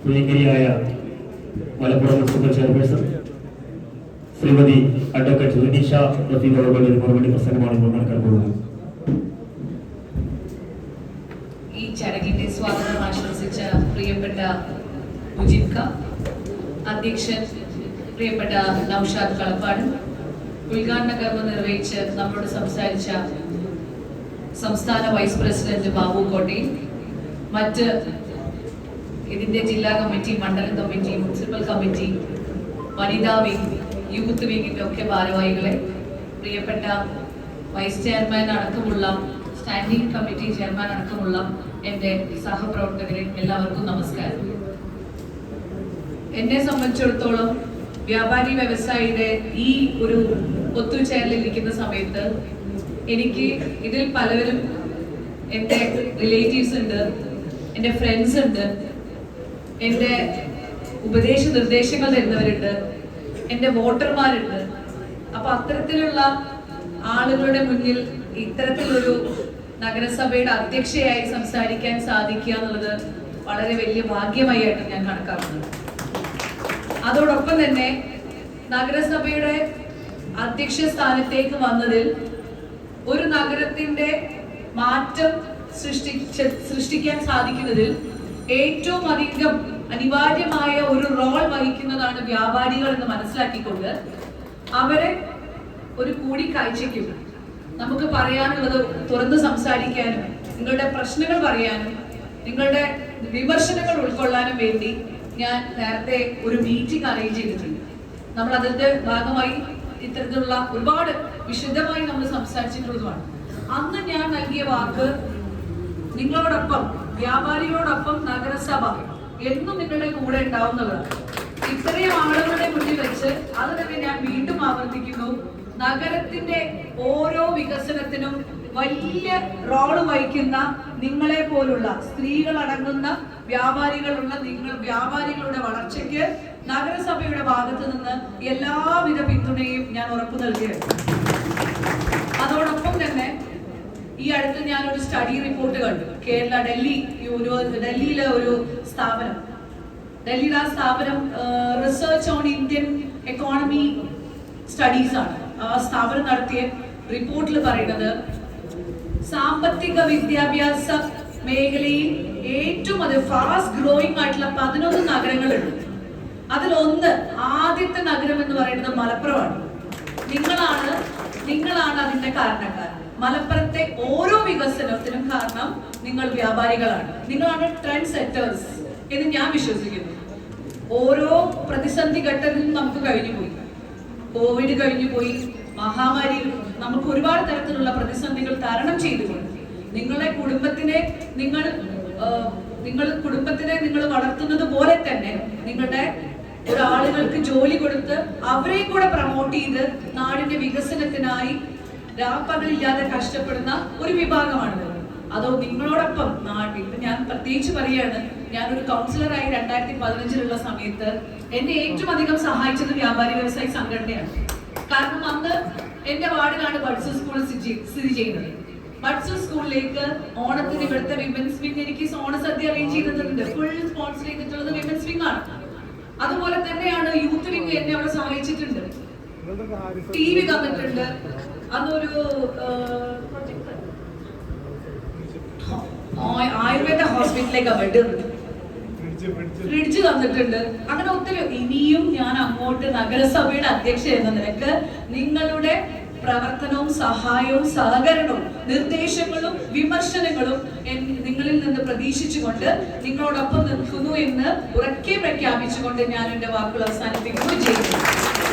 പ്രിയങ്കരിയായ Malappuram municipal chairperson Shrimati advocate Rinisha Rafeeq അവരുടെ ഒരു മറുപടി പ്രസംഗമാണ് ഇപ്പോൾ നടക്കാൻ പോകുന്നത് ഈ ചടങ്ങിന്റെ സ്വാഗതം ആശംസിച്ച പ്രിയപ്പെട്ട ഖാൻ അധ്യക്ഷൻ പ്രിയപ്പെട്ട നൌഷാദ് കളപ്പാട് ഉദ്ഘാടന കർമ്മം നിർവഹിച്ച് നമ്മളോട് സംസാരിച്ച സംസ്ഥാന വൈസ് പ്രസിഡന്റ് ബാബു കോട്ടയിൽ മറ്റ് ഇതിന്റെ ജില്ലാ കമ്മിറ്റി മണ്ഡലം കമ്മിറ്റി മുനിസിപ്പൽ കമ്മിറ്റി വനിതാ വിംഗ് യൂത്ത് വിംഗിന്റെ ഒക്കെ ഭാരവാഹികളെ പ്രിയപ്പെട്ട വൈസ് ചെയർമാൻ അടക്കമുള്ള സ്റ്റാൻഡിംഗ് കമ്മിറ്റി ചെയർമാൻ അടക്കമുള്ള എന്റെ സഹപ്രവർത്തകരെ എല്ലാവർക്കും നമസ്കാരം. എന്നെ സംബന്ധിച്ചിടത്തോളം വ്യാപാരി വ്യവസായിയുടെ ഈ ഒരു ഒത്തുചേരലിരിക്കുന്ന സമയത്ത് എനിക്ക് ഇതിൽ പലവരും എന്റെ റിലേറ്റീവ്സ് ഉണ്ട് എന്റെ ഫ്രണ്ട്സ് ഉണ്ട് എന്റെ ഉപദേശ നിർദ്ദേശങ്ങൾ തരുന്നവരുണ്ട് എന്റെ വോട്ടർമാരുണ്ട്. അപ്പൊ അത്തരത്തിലുള്ള ആളുകളുടെ മുന്നിൽ ഇത്തരത്തിലൊരു നഗരസഭയുടെ അധ്യക്ഷയായി സംസാരിക്കാൻ സാധിക്കുക എന്നുള്ളത് വളരെ വലിയ ഭാഗ്യമായിട്ട് ഞാൻ കണക്കാക്കുന്നത് അതോടൊപ്പം തന്നെ നഗരസഭയുടെ അധ്യക്ഷ സ്ഥാനത്തേക്ക് വന്നതിൽ ഒരു നഗരത്തിന്റെ മാറ്റം സൃഷ്ടി സൃഷ്ടിക്കാൻ സാധിക്കുന്നതിൽ ഏറ്റവും അധികം അനിവാര്യമായ ഒരു റോൾ വഹിക്കുന്നതാണ് വ്യാപാരികൾ എന്ന് മനസ്സിലാക്കിക്കൊണ്ട് അവരെ ഒരു കൂടിക്കാഴ്ചയ്ക്കും നമുക്ക് പറയാനുള്ളത് തുറന്ന് സംസാരിക്കാനും നിങ്ങളുടെ പ്രശ്നങ്ങൾ പറയാനും നിങ്ങളുടെ വിമർശനങ്ങൾ ഉൾക്കൊള്ളാനും വേണ്ടി ഞാൻ നേരത്തെ ഒരു മീറ്റിംഗ് അറേഞ്ച് ചെയ്തിട്ടുണ്ട്. നമ്മൾ അതിന്റെ ഭാഗമായി ഇത്തരത്തിലുള്ള ഒരുപാട് വിശദമായി നമ്മൾ സംസാരിച്ചിട്ടുള്ളതുമാണ്. അന്ന് ഞാൻ നൽകിയ വാക്ക് നിങ്ങളോടൊപ്പം വ്യാപാരികളോടൊപ്പം നഗരസഭ എന്നും നിങ്ങളുടെ കൂടെ ഉണ്ടാവുന്നതാണ് ഇത്രയും ആളുകളുടെ മുന്നിൽ വെച്ച് അത് തന്നെ ഞാൻ വീണ്ടും ആവർത്തിക്കുന്നു. നഗരത്തിന്റെ ഓരോ വികസനത്തിനും വലിയ റോൾ വഹിക്കുന്ന നിങ്ങളെ പോലുള്ള സ്ത്രീകൾ അടങ്ങുന്ന വ്യാപാരികളുള്ള നിങ്ങൾ വ്യാപാരികളുടെ വളർച്ചയ്ക്ക് നഗരസഭയുടെ ഭാഗത്ത് നിന്ന് എല്ലാവിധ പിന്തുണയും ഞാൻ ഉറപ്പു നൽകുകയാണ് അതോടൊപ്പം തന്നെ ഈ അടുത്ത് ഞാൻ ഒരു സ്റ്റഡി റിപ്പോർട്ട് കണ്ടു. കേരള ഡൽഹി ഡൽഹിയിലെ ഒരു സ്ഥാപനം. ഡൽഹിയിലെ ആ സ്ഥാപനം research on Indian economy studies ആണ്. ആ സ്ഥാപനം നടത്തിയ റിപ്പോർട്ടിൽ പറയുന്നത് സാമ്പത്തിക വിദ്യാഭ്യാസ മേഖലയിൽ ഏറ്റവും അത് ഫാസ്റ്റ് ഗ്രോയിങ് ആയിട്ടുള്ള പതിനൊന്ന് നഗരങ്ങളുണ്ട്. അതിലൊന്ന് ആദ്യത്തെ നഗരം എന്ന് പറയുന്നത് മലപ്പുറമാണ്. നിങ്ങളാണ് നിങ്ങളാണ് അതിന്റെ കാരണക്കാർ മലപ്പുറത്തെ ഓരോ വികസനത്തിനും കാരണം നിങ്ങൾ വ്യാപാരികളാണ്. നിങ്ങളാണ് ട്രെൻഡ് സെറ്റേഴ്സ് എന്ന് ഞാൻ വിശ്വസിക്കുന്നു. ഓരോ പ്രതിസന്ധി ഘട്ടത്തിലും നമുക്ക് കഴിഞ്ഞു പോയി. കോവിഡ് കഴിഞ്ഞു പോയി. മഹാമാരി നമുക്ക് ഒരുപാട് തരത്തിലുള്ള പ്രതിസന്ധികൾ തരണം ചെയ്തുകൊണ്ട് നിങ്ങളെ കുടുംബത്തിനെ നിങ്ങൾ നിങ്ങൾ കുടുംബത്തിനെ നിങ്ങൾ വളർത്തുന്നത് പോലെ തന്നെ നിങ്ങളുടെ ഒരാളുകൾക്ക് ജോലി കൊടുത്ത് അവരെയും കൂടെ പ്രൊമോട്ട് ചെയ്ത് നാടിന്റെ വികസനത്തിനായി രാപ്പകലില്ലാതെ കഷ്ടപ്പെടുന്ന ഒരു വിഭാഗമാണ് അതോ നിങ്ങളോടൊപ്പം നാട്ടിൽ ഞാൻ പ്രത്യേകിച്ച് പറയാണ് ഞാനൊരു കൗൺസിലറായി രണ്ടായിരത്തി പതിനഞ്ചിലുള്ള സമയത്ത് എന്നെ ഏറ്റവും അധികം സഹായിച്ചത് വ്യാപാരി വ്യവസായി സംഘടനയാണ്. കാരണം അന്ന് എന്റെ വാർഡിലാണ് ബഡ്സ് സ്കൂൾ സ്ഥിതി ചെയ്യുന്നത്. ബഡ്സ് സ്കൂളിലേക്ക് ഓണത്തിന് ഇവിടുത്തെ വിമൻസ് വിങ് എനിക്ക് ഓണസദ്യ അറേഞ്ച് ചെയ്തിട്ടുണ്ട്. ഫുൾ സ്പോൺസർ ചെയ്തിട്ടുള്ളത് വിമൻസ് വിങ് ആണ്. അതുപോലെ തന്നെയാണ് യൂത്ത് വിങ് എന്നെ അവിടെ സഹായിച്ചിട്ടുണ്ട് ടി വി തന്നിട്ടുണ്ട് അതൊരു ആയുർവേദ ഹോസ്പിറ്റലിലേക്ക് ബെഡ് ഫ്രിഡ്ജ് തന്നിട്ടുണ്ട്. അങ്ങനെ ഒത്തിരി ഇനിയും ഞാൻ അങ്ങോട്ട് നഗരസഭയുടെ അധ്യക്ഷ എന്ന നിലയ്ക്ക് നിങ്ങളുടെ പ്രവർത്തനവും സഹായവും സഹകരണവും നിർദ്ദേശങ്ങളും വിമർശനങ്ങളും നിങ്ങളിൽ നിന്ന് പ്രതീക്ഷിച്ചുകൊണ്ട് നിങ്ങളോടൊപ്പം നിൽക്കുന്നു എന്ന് ഉറക്കെ പ്രഖ്യാപിച്ചുകൊണ്ട് ഞാൻ എന്റെ വാക്കുകൾ അവസാനിപ്പിക്കുകയും ചെയ്യുന്നു.